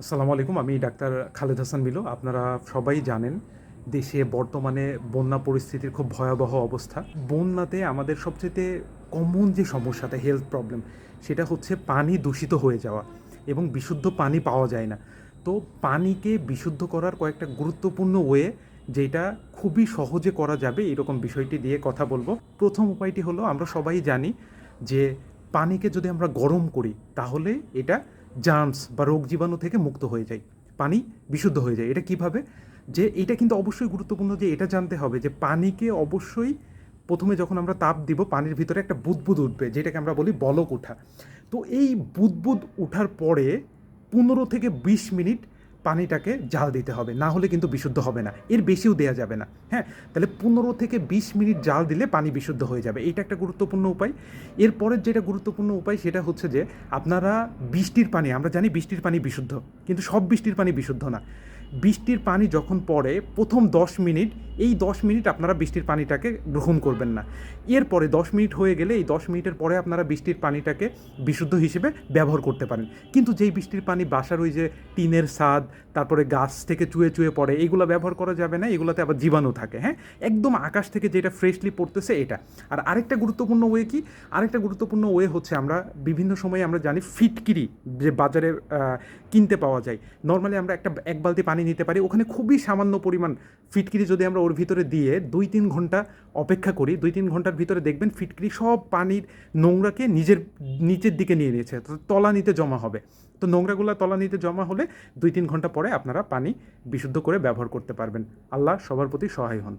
আসসালামু আলাইকুম, আমি ডাক্তার খালেদ হাসান মিলু। আপনারা সবাই জানেন, দেশে বর্তমানে বন্যা পরিস্থিতির খুব ভয়াবহ অবস্থা। বন্যাতে আমাদের সবচেয়ে কমন যে সমস্যাটা হেলথ প্রবলেম সেটা হচ্ছে পানি দূষিত হয়ে যাওয়া এবং বিশুদ্ধ পানি পাওয়া যায় না। তো পানিকে বিশুদ্ধ করার কয়েকটা গুরুত্বপূর্ণ ওয়ে যেটা খুবই সহজে করা যাবে, এরকম বিষয়টি দিয়ে কথা বলব। প্রথম উপায়টি হলো, আমরা সবাই জানি যে পানিকে যদি আমরা গরম করি, তাহলে এটা জার্মস বা রোগ জীবাণু থেকে মুক্ত হয়ে যায়, পানি বিশুদ্ধ হয়ে যায়। এটা কীভাবে? যে এটা কিন্তু অবশ্যই গুরুত্বপূর্ণ যে এটা জানতে হবে যে পানিকে অবশ্যই প্রথমে যখন আমরা তাপ দিব, পানির ভিতরে একটা বুদবুদ উঠবে, যেটাকে আমরা বলি বলক ওঠা তো এই বুদবুদ ওঠার পরে পনেরো থেকে বিশ মিনিট পানিটাকে জাল দিতে হবে, না হলে কিন্তু বিশুদ্ধ হবে না। এর বেশিও দেওয়া যাবে না। হ্যাঁ তাহলে পনেরো থেকে বিশ মিনিট জাল দিলে পানি বিশুদ্ধ হয়ে যাবে। এটা একটা গুরুত্বপূর্ণ উপায়। এরপরের যেটা গুরুত্বপূর্ণ উপায়, সেটা হচ্ছে যে আপনারা বৃষ্টির পানি, আমরা জানি বৃষ্টির পানি বিশুদ্ধ, কিন্তু সব বৃষ্টির পানি বিশুদ্ধ না। বৃষ্টির পানি যখন পড়ে, প্রথম দশ মিনিট এই দশ মিনিট আপনারা বৃষ্টির পানিটাকে গ্রহণ করবেন না। এরপরে দশ মিনিট হয়ে গেলে এই দশ মিনিটের পরে আপনারা বৃষ্টির পানিটাকে বিশুদ্ধ হিসেবে ব্যবহার করতে পারেন। কিন্তু যেই বৃষ্টির পানি বাসার ওই যে টিনের স্বাদ, তারপরে গাছ থেকে চুয়ে চুয়ে পড়ে, এগুলো ব্যবহার করা যাবে না, এগুলোতে আবার জীবাণু থাকে হ্যাঁ? একদম আকাশ থেকে যেটা ফ্রেশলি পড়তেছে এটা। আর আরেকটা গুরুত্বপূর্ণ ওয়ে কি? আরেকটা গুরুত্বপূর্ণ ওয়ে হচ্ছে আমরা বিভিন্ন সময়ে আমরা জানি ফিটকিরি, যে বাজারে কিনতে পাওয়া যায়। নর্মালি আমরা একটা, এক বালতি পানি নিতে পারি, ওখানে খুবই সামান্য পরিমাণ ফিটকিরি যদি আমরা ওর ভিতরে দিয়ে দুই তিন ঘণ্টা অপেক্ষা করি। দুই তিন ঘণ্টার ভিতরে দেখবেন ফিটকিরি সব পানির নোংরাকে নিজের, নিচের দিকে নিয়ে নিয়েছে। তলা তলানিতে জমা হবে। তো নোংরাগুলো তলানিতে জমা হলে দুই তিন ঘণ্টা পরে আপনারা পানি বিশুদ্ধ করে ব্যবহার করতে পারবেন। আল্লাহ সবার প্রতি সহায় হন।